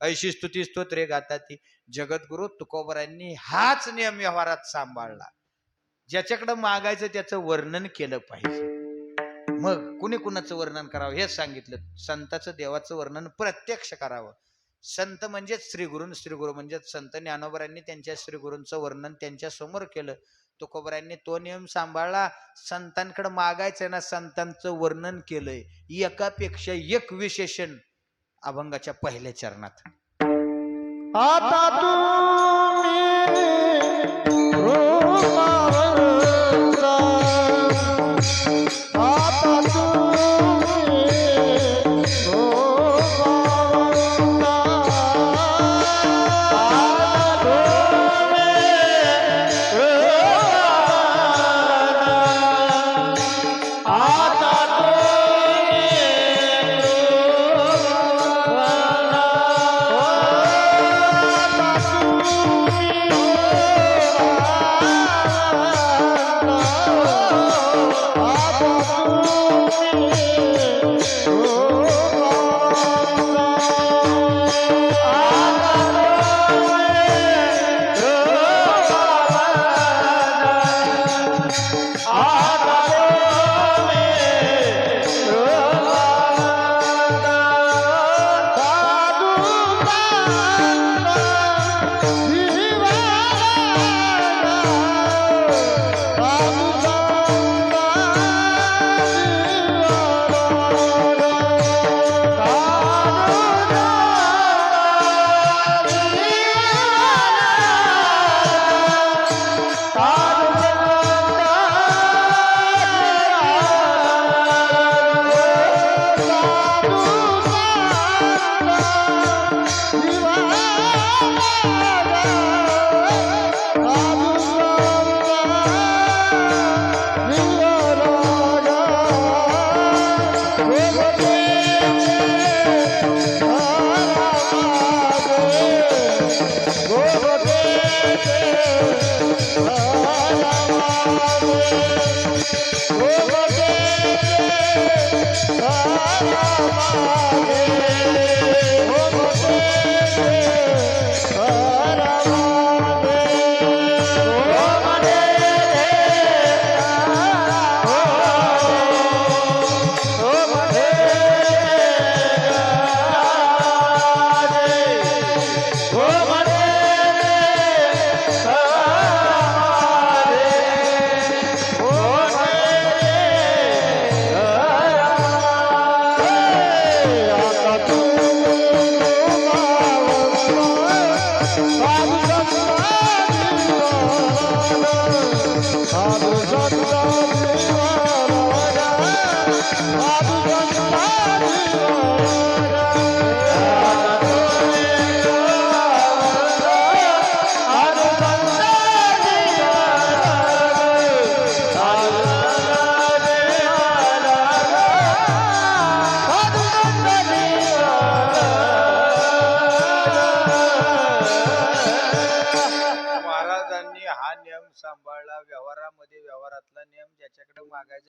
ऐशी स्तुती स्तोत्रे गातात ती. जगद्गुरु तुकोबरांनी हाच नियम व्यवहारात सांभाळला. ज्याच्याकडे मागायचं त्याचं वर्णन केलं पाहिजे. मग कुणी कुणाचं वर्णन करावं? हेच सांगितलं. संताचं देवाचं वर्णन प्रत्यक्ष करावं. संत म्हणजेच श्रीगुरू श्रीगुरु म्हणजेच संत. ज्ञानोबरांनी त्यांच्या श्रीगुरूंचं वर्णन त्यांच्यासमोर केलं. तुकोबरांनी तो नियम सांभाळला. संतांकडे मागायचं ना संतांचं वर्णन केलंय. एकापेक्षा एक विशेषण अभंगाच्या पहिल्या चरणात. आता तुम्ही Oh, Hallelujah. हा नियम सांभाळला. व्यवहारामध्ये व्यवहारातला नियम ज्याच्याकडे मागायचं